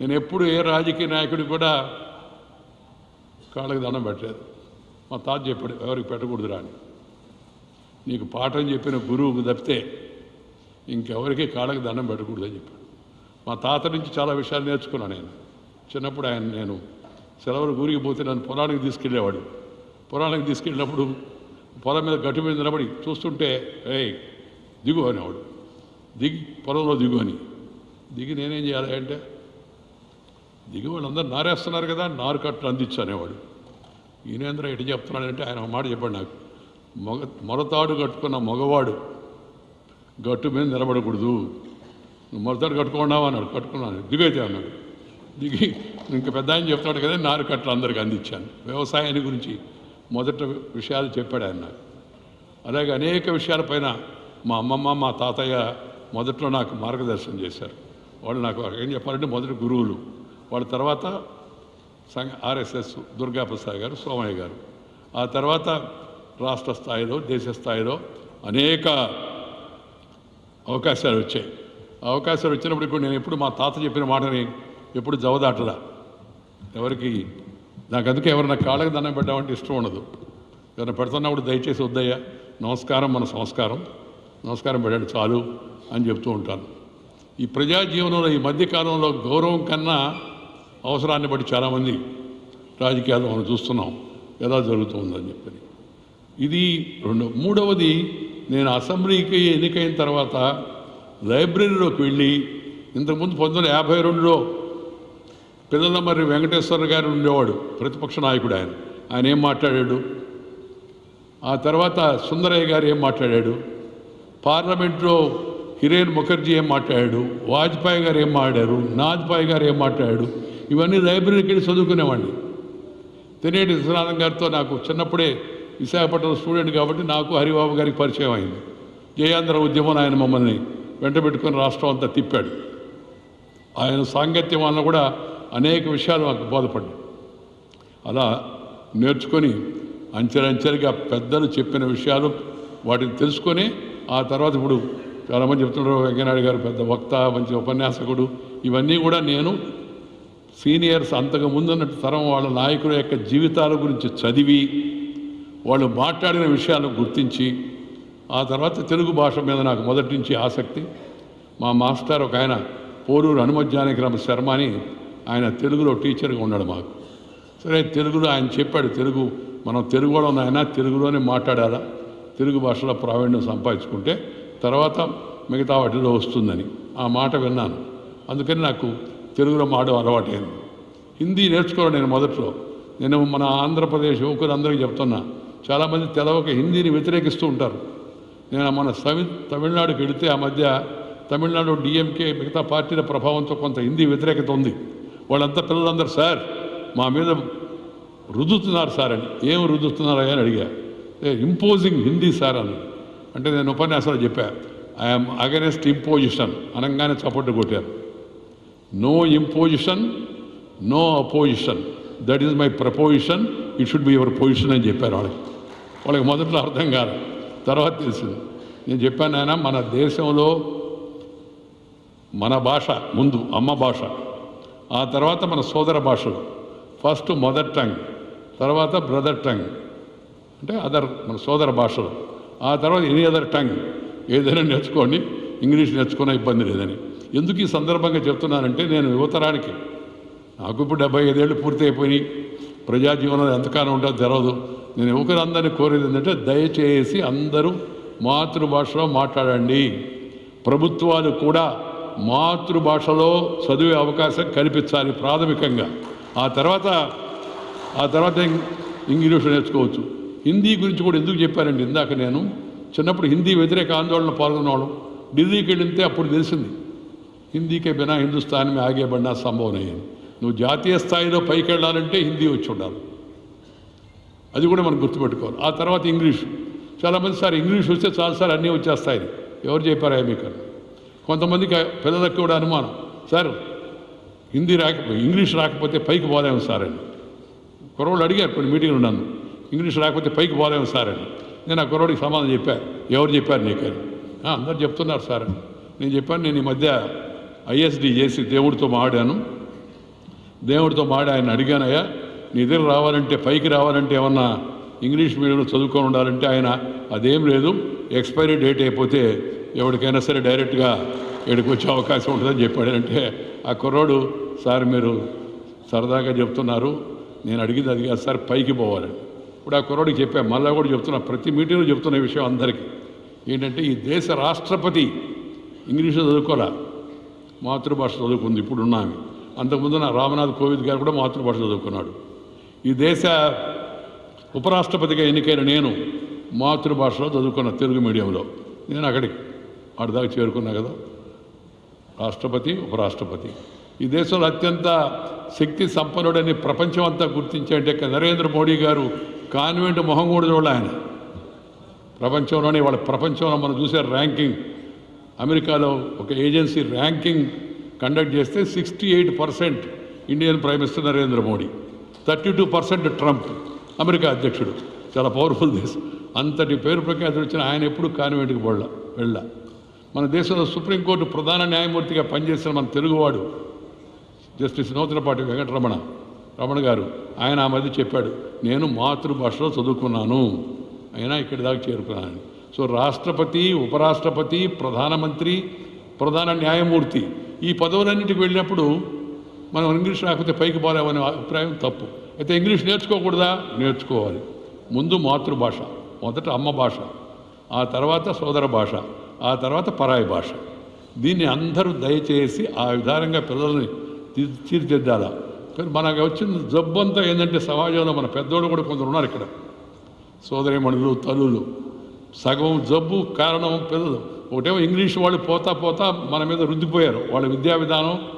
నేను ఎప్పుడు ఏ రాజకీయ నాయకుడు కూడా కాళ్ళకి దండం పెట్టలేదు. మా తాత చెప్పాడు ఎవరికి పెట్టకూడదురా అని నీకు పాఠం చెప్పిన గురువుకు తప్పితే ఇంకెవరికి కాళ్ళకి దండం పెట్టకూడదు అని చెప్పాడు. మా తాత నుంచి చాలా విషయాలు నేర్చుకున్నాను నేను. చిన్నప్పుడు ఆయన నేను సెలవులు ఊరికి పోతే నన్ను పొలానికి తీసుకెళ్ళేవాడు. పొలానికి తీసుకెళ్ళినప్పుడు పొలం మీద గట్టు మీద నిలబడి చూస్తుంటే ఏయ్ దిగు అనేవాడు. దిగి పొలంలో దిగు అని. దిగి నేనేం చేయాలి అంటే దిగి వాళ్ళందరూ నారేస్తున్నారు కదా నారు కట్టలు అందించు అనేవాడు. ఈయనేంద్ర ఎటు చెప్తున్నాడంటే ఆయన ఒక మాట చెప్పాడు నాకు మగ మొరతాడు కట్టుకున్న మగవాడు గట్టు మీద నిలబడకూడదు. నువ్వు మొరతాడు కట్టుకున్నావు? అన్నాడు. కట్టుకున్నాను. దిగైతే అన్నాడు. దిగి ఇంకా పెద్ద ఆయన చెప్తాడు కదా నారు కట్టలు అందరికీ అందించాను. వ్యవసాయాన్ని గురించి మొదట విషయాలు చెప్పాడు ఆయన. నాకు అలాగే అనేక విషయాలపైన మా అమ్మమ్మ మా తాతయ్య మొదట్లో నాకు మార్గదర్శనం చేశారు. వాళ్ళు నాకు ఏం చెప్పాలంటే మొదటి గురువులు. వాళ్ళ తర్వాత సంఘ ఆర్ఎస్ఎస్ దుర్గాప్రసాద్ గారు సోమయ్య గారు. ఆ తర్వాత రాష్ట్ర స్థాయిలో దేశ స్థాయిలో అనేక అవకాశాలు వచ్చాయి. ఆ అవకాశాలు వచ్చినప్పుడు ఇప్పుడు నేను ఎప్పుడు మా తాత చెప్పిన మాటని ఎప్పుడు జవదాటలా. ఎవరికి నాకు అందుకే ఎవరైనా కాళ్ళకి దండం పెట్టామంటే ఇష్టం ఉండదు. ఎవరైనా పెడుతున్నప్పుడు దయచేసి వద్దయ్యా నమస్కారం మన సంస్కారం. నమస్కారం పెట్టండి చాలు అని చెప్తూ ఉంటాను. ఈ ప్రజా జీవనంలో ఈ మధ్యకాలంలో గౌరవం కన్నా అవసరాన్ని బట్టి చాలామంది రాజకీయాలు మనం చూస్తున్నాం. ఎలా జరుగుతుందని చెప్పని. ఇది రెండు మూడవది నేను అసెంబ్లీకి ఎన్నికైన తర్వాత లైబ్రరీలోకి వెళ్ళి ఇంతకుముందు పంతొమ్మిది వందల యాభై రెండులో పిల్లల మరి వెంకటేశ్వర గారు ఉండేవాడు ప్రతిపక్ష నాయకుడు ఆయన. ఆయన ఏం మాట్లాడాడు? ఆ తర్వాత సుందరయ్య గారు ఏం మాట్లాడాడు? పార్లమెంట్లో హిరేన్ ముఖర్జీ ఏం మాట్లాడాడు? వాజ్పేయి గారు ఏం మాట్లాడారు? నాజ్పాయ్ గారు ఏం మాట్లాడాడు? ఇవన్నీ లైబ్రరీకి వెళ్ళి చదువుకునేవాడిని. తెనేటి విశ్వనాథం గారితో నాకు చిన్నప్పుడే విశాఖపట్నం స్టూడెంట్ కాబట్టి నాకు హరిబాబు గారికి పరిచయం అయింది. జయాంధ్ర ఉద్యమం ఆయన మమ్మల్ని వెంటబెట్టుకుని రాష్ట్రం అంతా తిప్పాడు. ఆయన సాంగత్యం వలన కూడా అనేక విషయాలు నాకు బోధపడ్డాయి. అలా నేర్చుకొని అంచెలంచెలుగా పెద్దలు చెప్పిన విషయాలు వాటిని తెలుసుకొని ఆ తర్వాత ఇప్పుడు చాలామంది చెప్తున్నారు వెంకయ్యనాయుడు గారు పెద్ద వక్త మంచి ఉపన్యాసకుడు ఇవన్నీ కూడా నేను సీనియర్స్ అంతకు ముందున్న తరం వాళ్ళ నాయకుల యొక్క జీవితాల గురించి చదివి వాళ్ళు మాట్లాడిన విషయాలు గుర్తించి ఆ తర్వాత తెలుగు భాష మీద నాకు మొదటి నుంచి ఆసక్తి. మా మాస్టర్ ఒక ఆయన పోరూరు హనుమజ్ఞానక్రమ శర్మ అని ఆయన తెలుగులో టీచర్గా ఉన్నాడు మాకు. సరే తెలుగులో ఆయన చెప్పాడు తెలుగు మనం తెలుగు కూడా ఆయన తెలుగులోనే మాట్లాడాలా? తెలుగు భాషలో ప్రావీణ్యం సంపాదించుకుంటే తర్వాత మిగతా వాటిలో వస్తుందని ఆ మాట విన్నాను. అందుకని నాకు తెలుగులో మాడడం అలవాటైంది. హిందీ నేర్చుకోవాలి నేను మొదట్లో. నేను మన ఆంధ్రప్రదేశ్ యువకులు అందరికీ చెప్తున్నా. చాలామంది తెలవక హిందీని వ్యతిరేకిస్తూ ఉంటారు. నేను మన తమి తమిళనాడుకి వెళితే ఆ మధ్య తమిళనాడు డిఎంకే మిగతా పార్టీల ప్రభావంతో కొంత హిందీ వ్యతిరేకత ఉంది. వాళ్ళంతా పిల్లలందరూ సార్ మా మీద రుద్దుతున్నారు సార్ అని. ఏం రుద్దుతున్నారు అని అడిగా. ఇంపోజింగ్ హిందీ సార్ అని. అంటే నేను ఉపన్యాసాలు చెప్పా. ఐఎమ్ అగెనెస్ట్ ఇంపోజిషన్ అనగానే చప్పట్లు కొట్టారు. No imposition no opposition that is my proposition it should be your position అని చెప్పారు వాళ్ళకి. వాళ్ళకి మొదట్లో అర్థం కాదు. తర్వాత తెలిసింది. నేను చెప్పాను ఆయన మన దేశంలో మన భాష ముందు అమ్మ భాష ఆ తర్వాత మన సోదర భాషలు. ఫస్ట్ మదర్ టంగ్ తర్వాత బ్రదర్ టంగ్ అంటే అదర్ మన సోదర భాషలు. ఆ తర్వాత ఎనీ అదర్ టంగ్ ఏదైనా నేర్చుకోండి. ఇంగ్లీష్ నేర్చుకునే ఇబ్బంది లేదని. ఎందుకు ఈ సందర్భంగా చెప్తున్నానంటే నేను యువతరానికి నాకు ఇప్పుడు డెబ్బై ఐదేళ్ళు పూర్తి అయిపోయినాయి ప్రజాజీవనంలో ఎంతకాలం ఉంటుందో తెరవదు. నేను యువకులందరినీ కోరేది ఏంటంటే దయచేసి అందరూ మాతృభాషలో మాట్లాడండి. ప్రభుత్వాలు కూడా మాతృభాషలో చదివే అవకాశం కల్పించాలి ప్రాథమికంగా. ఆ తర్వాత ఆ తర్వాత ఇం- ఇంగ్లీష్ నేర్చుకోవచ్చు. హిందీ గురించి కూడా ఎందుకు చెప్పారండి ఇందాక నేను చిన్నప్పుడు హిందీ వ్యతిరేక ఆందోళన పాల్గొన్నవాడు ఢిల్లీకి వెళితే అప్పుడు తెలిసింది హిందీకే బినా హిందుస్థాన్ మే ఆగే బడినా సంభవం అయ్యింది నువ్వు జాతీయ స్థాయిలో పైకి వెళ్ళాలంటే హిందీ వచ్చి ఉండాలి అది కూడా మనం గుర్తుపెట్టుకోవాలి ఆ తర్వాత ఇంగ్లీష్ చాలామంది సార్ ఇంగ్లీష్ వస్తే చాలు సార్ అన్నీ వచ్చేస్తాయి ఎవరు చెప్పారా మీకు అని. కొంతమందికి పిల్లలకు కూడా అనుమానం సార్ హిందీ రాకపోతే ఇంగ్లీష్ రాకపోతే పైకి పోలేము సార్ అని కుర్రోళ్ళు అడిగారు కొన్ని మీటింగ్లు నన్ను ఇంగ్లీష్ రాకపోతే పైకి పోలేము సార్ అని నేను ఆ కుర్రోడికి సమాధానం చెప్పాను ఎవరు చెప్పారు నీకు అని "ఆ, అందరు చెప్తున్నారు సార్. నేను చెప్పాను నేను ఈ మధ్య ఐఎస్డి చేసి దేవుడితో మాడాను దేవుడితో మాడి ఆయన అడిగానయ్యా నీ దగ్గర రావాలంటే పైకి రావాలంటే ఏమన్నా ఇంగ్లీష్ మీడియంలో చదువుకొని ఉండాలంటే ఆయన అదేం లేదు. ఎక్స్పైరీ డేట్ అయిపోతే ఎవరికైనా సరే డైరెక్ట్గా ఇక్కడికి వచ్చే అవకాశం ఉంటుందని చెప్పాడు. అంటే ఆ కుర్రోడు సార్ మీరు సరదాగా చెప్తున్నారు. నేను అడిగింది అది కాదు సార్ పైకి పోవాలని ఇప్పుడు ఆ కుర్రోడికి చెప్పాను మళ్ళీ కూడా చెప్తున్నా ప్రతి మీటింగ్లో చెప్తున్న విషయం అందరికీ. ఏంటంటే ఈ దేశ రాష్ట్రపతి ఇంగ్లీషు చదువుకోరా మాతృభాష చదువుకుంది ఇప్పుడు ఉన్నాము అంతకుముందు నా రామనాథ్ కోవింద్ గారు కూడా మాతృభాష చదువుకున్నాడు. ఈ దేశ ఉపరాష్ట్రపతిగా ఎన్నికైన నేను మాతృభాషలో చదువుకున్న తెలుగు మీడియంలో. నేను అక్కడికి వాడి దాకా చేరుకున్నా కదా. రాష్ట్రపతి ఉపరాష్ట్రపతి. ఈ దేశంలో అత్యంత శక్తి సంపన్నుడని ప్రపంచం అంతా గుర్తించాయంటే నరేంద్ర మోడీ గారు కాన్వెంట్ మొహం కూడా చూడాలి ఆయన. ప్రపంచంలోనే వాళ్ళ ప్రపంచంలో మనం చూసే ర్యాంకింగ్. అమెరికాలో ఒక ఏజెన్సీ ర్యాంకింగ్ కండక్ట్ చేస్తే sixty eight percent Indian prime minister Narendra Modi thirty two percent Trump America అధ్యక్షుడు. చాలా పవర్ఫుల్ దేశం. అంతటి పేరు ప్రఖ్యాతులు వచ్చిన ఆయన ఎప్పుడు కాన్వెంట్కి వెళ్ళ వెళ్ళ. మన దేశంలో సుప్రీంకోర్టు ప్రధాన న్యాయమూర్తిగా పనిచేసిన మన తెలుగువాడు జస్టిస్ నూతనపాటి వెంకటరమణ రమణ గారు ఆయన ఆ మధ్య చెప్పాడు నేను మాతృభాషలో చదువుకున్నాను. అయినా ఇక్కడి దాకా చేరుకున్నాను సో రాష్ట్రపతి ఉపరాష్ట్రపతి ప్రధానమంత్రి ప్రధాన న్యాయమూర్తి ఈ పదవులన్నింటికి వెళ్ళినప్పుడు మనం ఇంగ్లీష్ రాకపోతే పైకి పోలేమనే అభిప్రాయం తప్పు. అయితే ఇంగ్లీష్ నేర్చుకోకూడదా? నేర్చుకోవాలి. ముందు మాతృభాష మొదట అమ్మ భాష ఆ తర్వాత సోదర భాష ఆ తర్వాత పరాయి భాష. దీన్ని అందరూ దయచేసి ఆ విధానంగా పిల్లల్ని తీ- తీర్చిదిద్దాలా? కానీ మనకు వచ్చిన జబ్బు అంతా ఏంటంటే సమాజంలో మన పెద్దోళ్ళు కూడా కొందరు ఉన్నారు ఇక్కడ. సోదరిమణులు తల్లులు సగం జబ్బు కారణం పిల్లలు ఒకటేమో ఇంగ్లీష్ వాళ్ళు పోతా పోతా మన మీద రుద్దిపోయారు. వాళ్ళ విద్యా విధానం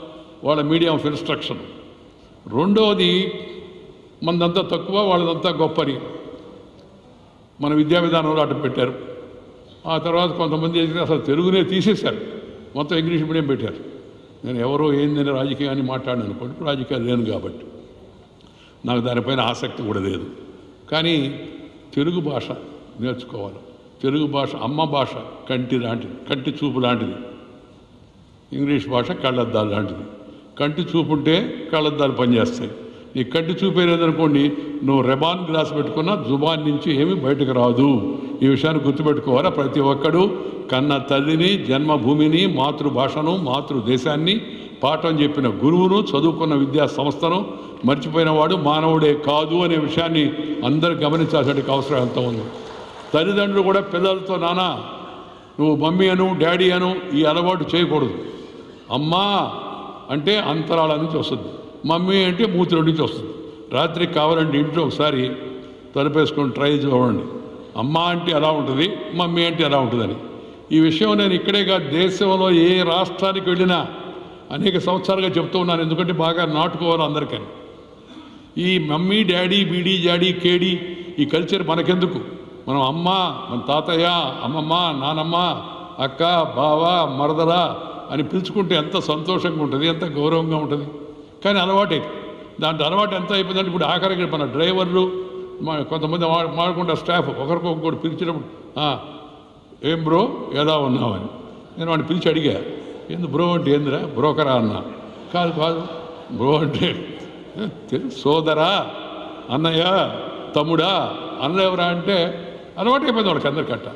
వాళ్ళ మీడియం ఆఫ్ ఇన్స్ట్రక్షన్. రెండవది మనదంతా తక్కువ వాళ్ళదంతా గొప్పని. మన విద్యా విధానంలో అటు పెట్టారు. ఆ తర్వాత కొంతమంది అసలు తెలుగునే తీసేశారు. మొత్తం ఇంగ్లీష్ మీడియం పెట్టారు. నేను ఎవరో ఏందని రాజకీయాన్ని మాట్లాడిన అనుకోండి రాజకీయాలు లేను కాబట్టి. నాకు దానిపైన ఆసక్తి కూడా లేదు. కానీ తెలుగు భాష నేర్చుకోవాలి. తెలుగు భాష అమ్మ భాష కంటి లాంటిది కంటి చూపు లాంటిది. ఇంగ్లీష్ భాష కళ్ళద్దాలు లాంటిది. కంటి చూపు ఉంటే కళ్ళద్దాలు పనిచేస్తాయి. నీ కంటి చూపే లేదనుకోండి నువ్వు రెబాన్ గ్లాస్ పెట్టుకున్నా జుబాన్ నుంచి ఏమీ బయటకు రాదు. ఈ విషయాన్ని గుర్తుపెట్టుకోవాలా ప్రతి ఒక్కడు. కన్న తల్లిని జన్మభూమిని మాతృభాషను మాతృదేశాన్ని పాఠం చెప్పిన గురువును చదువుకున్న విద్యా సంస్థను మర్చిపోయిన వాడు మానవుడే కాదు అనే విషయాన్ని అందరూ గమనించాల్సిన అవసరం ఎంత ఉంది. తల్లిదండ్రులు కూడా పిల్లలతో నానా నువ్వు మమ్మీ అను డాడీ అను ఈ అలవాటు చేయకూడదు. అమ్మా అంటే అంతరాల నుంచి వస్తుంది. మమ్మీ అంటే మూతిలో నుంచి వస్తుంది. రాత్రికి కావాలంటే ఇంట్లో ఒకసారి తలపేసుకొని ట్రై చూడండి. అమ్మ అంటే ఎలా ఉంటుంది? మమ్మీ అంటే ఎలా ఉంటుందని. ఈ విషయం నేను ఇక్కడే కాదు దేశంలో ఏ రాష్ట్రానికి వెళ్ళినా అనేక సంవత్సరాలుగా చెప్తూ ఉన్నాను ఎందుకంటే బాగా నాటుకోవాలి అందరికని. ఈ మమ్మీ డాడీ బీడీ జాడీ కేడీ ఈ కల్చర్ మనకెందుకు? మనం అమ్మ మన తాతయ్య అమ్మమ్మ నానమ్మ అక్క బావ మరదలా అని పిలుచుకుంటే ఎంత సంతోషంగా ఉంటుంది ఎంత గౌరవంగా ఉంటుంది. కానీ అలవాటే దాంట్లో అలవాటు ఎంత అయిపోయిందంటే ఇప్పుడు ఆఖరికి మన డ్రైవర్లు కొంతమంది మా- స్టాఫ్ ఒకరికొకరు పిలిచినప్పుడు ఏం బ్రో ఎలా ఉన్నావని నేను వాడిని పిలిచి అడిగా. ఏంది బ్రో అంటే ఏందిరా? బ్రోకరా అన్న. కాదు కాదు. బ్రో అంటే "ఏ, తెలుసు సోదరా అన్నయ్య తమ్ముడా అన్న ఎవరా అంటే అలవాటు అయిపోయింది వాళ్ళకి అందరికట్ట